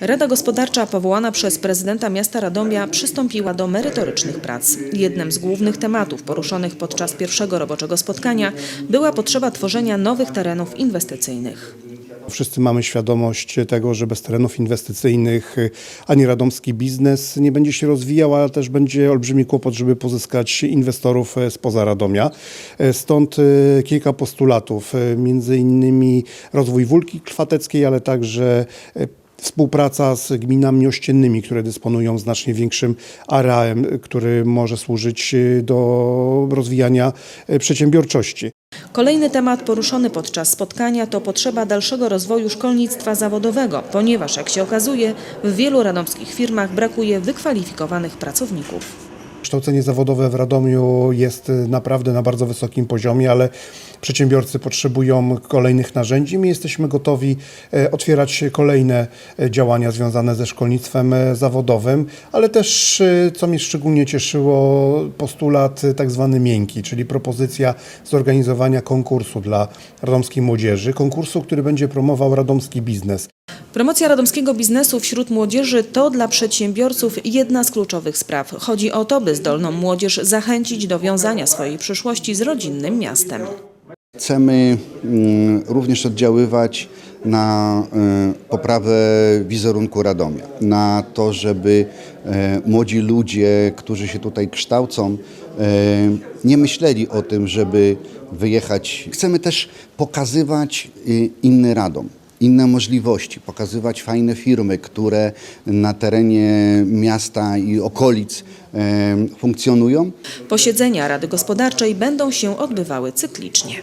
Rada Gospodarcza powołana przez prezydenta miasta Radomia przystąpiła do merytorycznych prac. Jednym z głównych tematów poruszonych podczas pierwszego roboczego spotkania była potrzeba tworzenia nowych terenów inwestycyjnych. Wszyscy mamy świadomość tego, że bez terenów inwestycyjnych y, ani radomski biznes nie będzie się rozwijał, ale też będzie olbrzymi kłopot, żeby pozyskać inwestorów e, spoza Radomia. E, Stąd e, kilka postulatów, e, między innymi rozwój Wólki Krwateckiej, ale także e, Współpraca z gminami ościennymi, które dysponują znacznie większym areałem, który może służyć e, do rozwijania e, przedsiębiorczości. Kolejny temat poruszony podczas spotkania to potrzeba dalszego rozwoju szkolnictwa zawodowego, ponieważ jak się okazuje, w wielu radomskich firmach brakuje wykwalifikowanych pracowników. Kształcenie zawodowe w Radomiu jest y, naprawdę na bardzo wysokim poziomie, ale przedsiębiorcy potrzebują kolejnych narzędzi. My jesteśmy gotowi e, otwierać kolejne e, działania związane ze szkolnictwem e, zawodowym, ale też, co mnie szczególnie cieszyło, postulat tak zwany miękki, czyli propozycja zorganizowania konkursu dla radomskiej młodzieży. Konkursu, który będzie promował radomski biznes. Promocja radomskiego biznesu wśród młodzieży to dla przedsiębiorców jedna z kluczowych spraw. Chodzi o to, by zdolną młodzież zachęcić do wiązania swojej przyszłości z rodzinnym miastem. Chcemy mm, również oddziaływać na y, poprawę wizerunku Radomia, na to, żeby e, młodzi ludzie, którzy się tutaj kształcą, e, nie myśleli o tym, żeby wyjechać. Chcemy też pokazywać y, inny Radom. Inne możliwości, pokazywać fajne firmy, które na terenie miasta i okolic funkcjonują. Posiedzenia Rady Gospodarczej będą się odbywały cyklicznie.